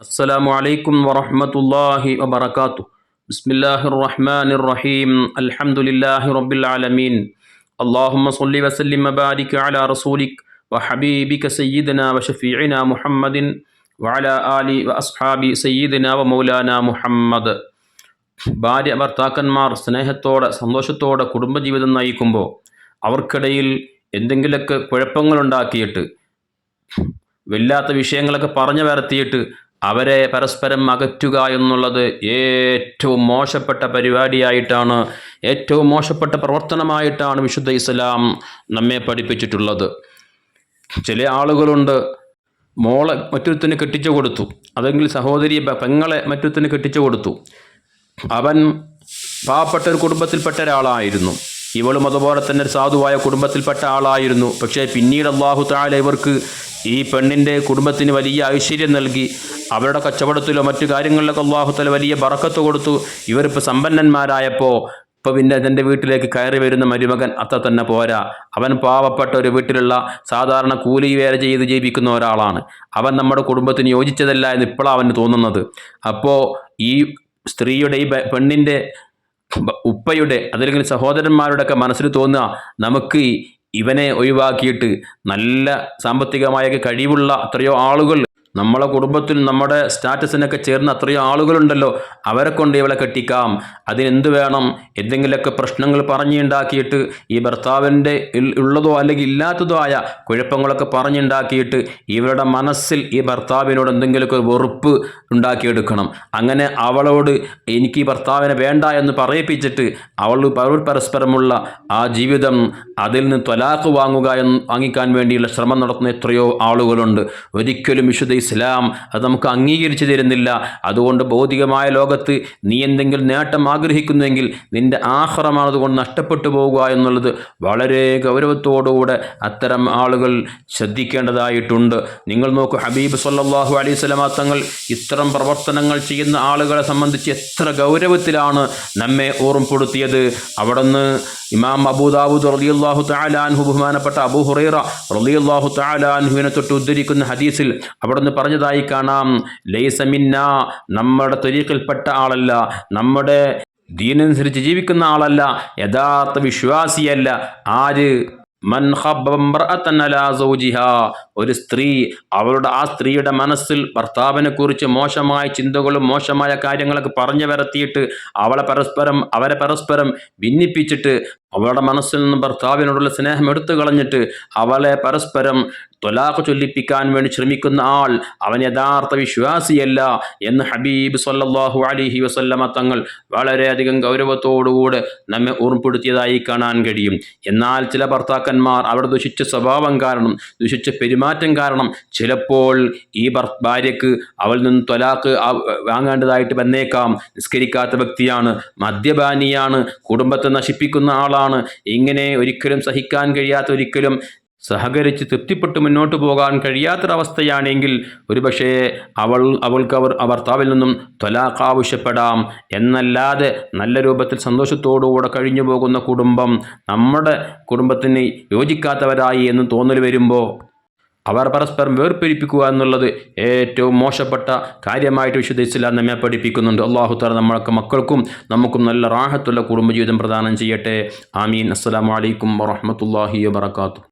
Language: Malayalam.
السلام عليكم ورحمة الله وبركاته بسم الله الرحمن الرحيم الحمد لله رب العالمين اللهم صل وسلم وبارك على رسولك وحبيبك سيدنا وشفيعنا محمد وعلى آل وأصحاب سيدنا ومولانا محمد ഭാര്യ ഭർത്താക്കന്മാർ സ്നേഹത്തോടെ സന്തോഷത്തോടെ കുടുംബജീവിതം നയിക്കുമ്പോൾ അവർക്കിടയിൽ എന്തെങ്കിലുമൊക്കെ കുഴപ്പങ്ങളുണ്ടാക്കിയിട്ട് വല്ലാത്ത വിഷയങ്ങളൊക്കെ പറഞ്ഞു വരത്തിയിട്ട് അവരെ പരസ്പരം അകറ്റുക എന്നുള്ളത് ഏറ്റവും മോശപ്പെട്ട പരിപാടിയായിട്ടാണ് ഏറ്റവും മോശപ്പെട്ട പ്രവർത്തനമായിട്ടാണ് വിശുദ്ധ ഇസ്ലാം നമ്മെ പഠിപ്പിച്ചിട്ടുള്ളത്. ചില ആളുകളുണ്ട് മോളെ മറ്റൊരുത്തിന് കെട്ടിച്ചു കൊടുത്തു അതെങ്കിൽ സഹോദരി പെങ്ങളെ മറ്റൊരുത്തിന് കെട്ടിച്ചു കൊടുത്തു. അവൻ പാവപ്പെട്ട ഒരു കുടുംബത്തിൽപ്പെട്ട ഒരാളായിരുന്നു. ഇവളും അതുപോലെ തന്നെ ഒരു സാധുവായ കുടുംബത്തിൽപ്പെട്ട ആളായിരുന്നു. പക്ഷേ പിന്നീട് അള്ളാഹു താല ഇവർക്ക് ഈ പെണ്ണിന്റെ കുടുംബത്തിന് വലിയ ഐശ്വര്യം നൽകി. അവരുടെ കച്ചവടത്തിലോ മറ്റു കാര്യങ്ങളിലൊക്കെ അള്ളാഹുത്തല വലിയ ബറക്കത്ത് കൊടുത്തു. ഇവരിപ്പോൾ സമ്പന്നന്മാരായപ്പോൾ ഇപ്പോൾ പിന്നെ എന്റെ വീട്ടിലേക്ക് കയറി വരുന്ന മരുമകൻ അത്ര തന്നെ പോരാ. അവൻ പാവപ്പെട്ട ഒരു വീട്ടിലുള്ള സാധാരണ കൂലി വേല ചെയ്ത് ജീവിക്കുന്ന ഒരാളാണ്. അവൻ നമ്മുടെ കുടുംബത്തിന് യോജിച്ചതല്ല എന്ന് ഇപ്പോഴാണ് അവന് തോന്നുന്നത്. അപ്പോൾ ഈ സ്ത്രീയുടെ ഈ പെണ്ണിന്റെ ഉപ്പയുടെ അതല്ലെങ്കിൽ സഹോദരന്മാരുടെയൊക്കെ മനസ്സിൽ തോന്നുക നമുക്ക് ഇവനെ ഒഴിവാക്കിയിട്ട് നല്ല സാമ്പത്തികമായ കഴിവുള്ള എത്രയോ ആളുകൾ നമ്മളെ കുടുംബത്തിൽ നമ്മുടെ സ്റ്റാറ്റസിനൊക്കെ ചേർന്ന അത്രയും ആളുകളുണ്ടല്ലോ. അവരെ കൊണ്ട് ഇവളെ കെട്ടിക്കാം. അതിനെന്ത് വേണം? എന്തെങ്കിലുമൊക്കെ പ്രശ്നങ്ങൾ പറഞ്ഞുണ്ടാക്കിയിട്ട് ഈ ഭർത്താവിന്റെ ഉള്ളതോ അല്ലെങ്കിൽ ഇല്ലാത്തതോ ആയ കുഴപ്പങ്ങളൊക്കെ പറഞ്ഞുണ്ടാക്കിയിട്ട് ഇവരുടെ മനസ്സിൽ ഈ ഭർത്താവിനോട് എന്തെങ്കിലുമൊക്കെ ഒരു വെറുപ്പ് ഉണ്ടാക്കിയെടുക്കണം. അങ്ങനെ അവളോട് എനിക്ക് ഈ ഭർത്താവിനെ വേണ്ട എന്ന് പറയിപ്പിച്ചിട്ട് അവൾ പരസ്പരമുള്ള ആ ജീവിതം അതിൽ നിന്ന് ത്വലാഖ് വാങ്ങുക എന്ന് വാങ്ങിക്കാൻ വേണ്ടിയുള്ള ശ്രമം നടത്തുന്ന എത്രയോ ആളുകളുണ്ട്. ഒരിക്കലും വിശുദ്ധ ഇസ്ലാം അത് നമുക്ക് അംഗീകരിച്ചു തരുന്നില്ല. അതുകൊണ്ട് ഭൗതികമായ ലോകത്ത് നീ എന്തെങ്കിലും നേട്ടം ആഗ്രഹിക്കുന്നുവെങ്കിൽ നിന്റെ ആഹ്റമാണ് അതുകൊണ്ട് നഷ്ടപ്പെട്ടു പോകുക എന്നുള്ളത് വളരെ ഗൗരവത്തോടുകൂടെ അത്തരം ആളുകൾ ശ്രദ്ധിക്കേണ്ടതായിട്ടുണ്ട്. നിങ്ങൾ നോക്കൂ ഹബീബ് സല്ലാഹു അലൈഹി സ്വലാമ തങ്ങൾ ഇത്തരം പ്രവർത്തനങ്ങൾ ചെയ്യുന്ന ആളുകളെ സംബന്ധിച്ച് എത്ര ഗൗരവത്തിലാണ് നമ്മെ ഓർമ്മപ്പെടുത്തിയത്. അവിടുന്ന് ഇമാം അബൂദാവൂദ് റളിയല്ലാഹു താലാൻഹു ബഹുമാനപ്പെട്ട അബൂ ഹുറൈറ റളിയല്ലാഹു താലാൻഹുവിനെ തൊട്ട് ഉദ്ധരിക്കുന്ന ഹദീസിൽ അവിടുന്ന് പറഞ്ഞതായി കാണാം. ലൈസമിന്ന നമ്മുടെ ത്വരീഖിൽപ്പെട്ട ആളല്ല നമ്മുടെ ദീനനുസരിച്ച് ജീവിക്കുന്ന ആളല്ല യഥാർത്ഥ വിശ്വാസിയല്ല. ആര്? മൻ സൗജിഹാ. ഒരു സ്ത്രീ അവളുടെ ആ സ്ത്രീയുടെ മനസ്സിൽ ഭർത്താവിനെക്കുറിച്ച് മോശമായ ചിന്തകളും മോശമായ കാര്യങ്ങളൊക്കെ പറഞ്ഞു വരത്തിയിട്ട് അവളെ പരസ്പരം അവരെ പരസ്പരം ഭിന്നിപ്പിച്ചിട്ട് അവളുടെ മനസ്സിൽ നിന്ന് ഭർത്താവിനോടുള്ള സ്നേഹം എടുത്തു കളഞ്ഞിട്ട് അവളെ പരസ്പരം തൊലാഖ് ചൊല്ലിപ്പിക്കാൻ വേണ്ടി ശ്രമിക്കുന്ന ആൾ അവൻ യഥാർത്ഥ വിശ്വാസിയല്ല എന്ന് ഹബീബ് സല്ലാഹു അലിഹി വസല്ലമ തങ്ങൾ വളരെയധികം ഗൗരവത്തോടുകൂടെ നമ്മെ ഓർമ്മപ്പെടുത്തിയതായി കാണാൻ കഴിയും. എന്നാൽ ചില ഭർത്താക്കന്മാർ അവർ ദുഷിച്ച സ്വഭാവം കാരണം ദുഷിച്ച പെരുമാറ്റം കാരണം ചിലപ്പോൾ ഈ ഭാര്യക്ക് അവളിൽ നിന്ന് തൊലാക്ക് വാങ്ങേണ്ടതായിട്ട് വന്നേക്കാം. നിസ്കരിക്കാത്ത വ്യക്തിയാണ് മദ്യപാനിയാണ് കുടുംബത്തെ നശിപ്പിക്കുന്ന ആളാണ്. ഇങ്ങനെ ഒരിക്കലും സഹിക്കാൻ കഴിയാത്ത ഒരിക്കലും സഹകരിച്ച് തൃപ്തിപ്പെട്ട് മുന്നോട്ട് പോകാൻ കഴിയാത്തൊരവസ്ഥയാണെങ്കിൽ ഒരുപക്ഷേ അവൾ അവൾക്ക് അവർ ഭർത്താവിൽ നിന്നും ത്വലാഖ് ആവശ്യപ്പെടാം. എന്നല്ലാതെ നല്ല രൂപത്തിൽ സന്തോഷത്തോടുകൂടെ കഴിഞ്ഞു പോകുന്ന കുടുംബം നമ്മുടെ കുടുംബത്തിന് യോജിക്കാത്തവരായി എന്ന് തോന്നൽ വരുമ്പോൾ അവർ പരസ്പരം വേർപിരിപ്പിക്കുക എന്നുള്ളത് ഏറ്റവും മോശപ്പെട്ട കാര്യമായിട്ട് വിശുദ്ധ ഇസ്ലാം നമ്മെ പഠിപ്പിക്കുന്നുണ്ട്. അള്ളാഹു താല നമ്മൾക്ക് മക്കൾക്കും നമുക്കും നല്ല റാഹത്തുള്ള കുടുംബജീവിതം പ്രദാനം ചെയ്യട്ടെ. ആമീൻ. അസ്സലാമു അലൈക്കും വറഹ്മത്തുള്ളാഹി വബറകാതുഹു.